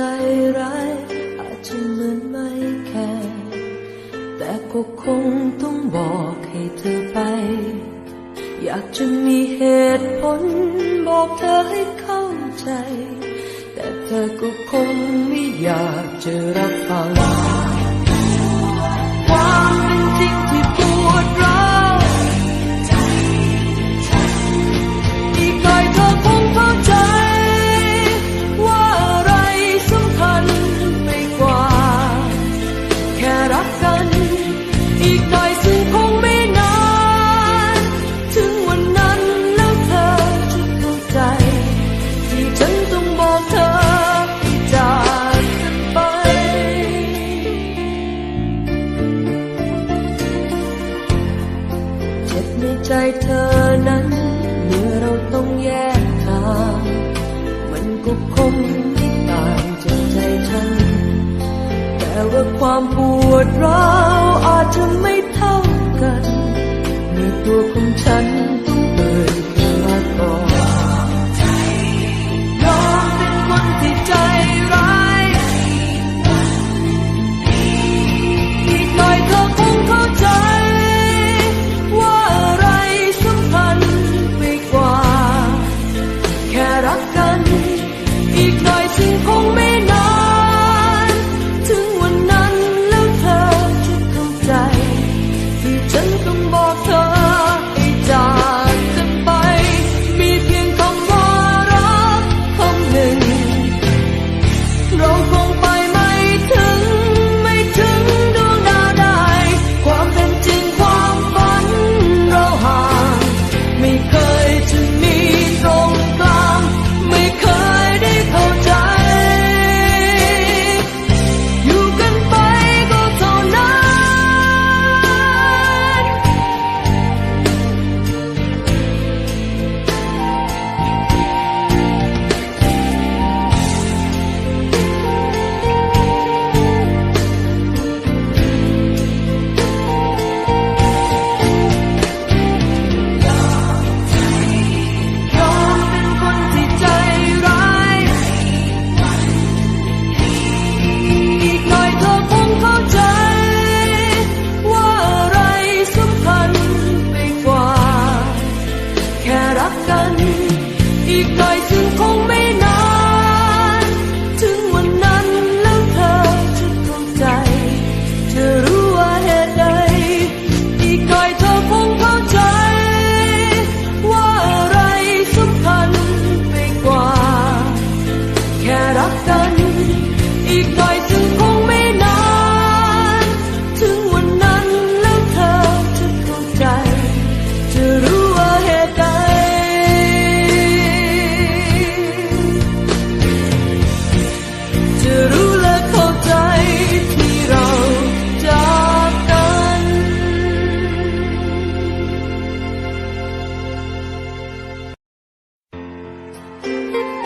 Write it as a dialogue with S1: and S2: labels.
S1: ใจร้ายอาจจะเหมือนไม่แคร์แต่ก็คงต้องบอกให้เธอไป อยากจะมีเหตุผลบอกเธอให้เข้าใจ แต่เธอก็คงไม่อยากจะรับฟัง เธอนั้น เมื่อเราต้องแยกทาง มันก็คงไม่ต่างจากใจฉัน แต่ว่าความปวดร้าวอาจจะไม่เท่ากันในตัวของฉัน บอกเธอ akan ikoi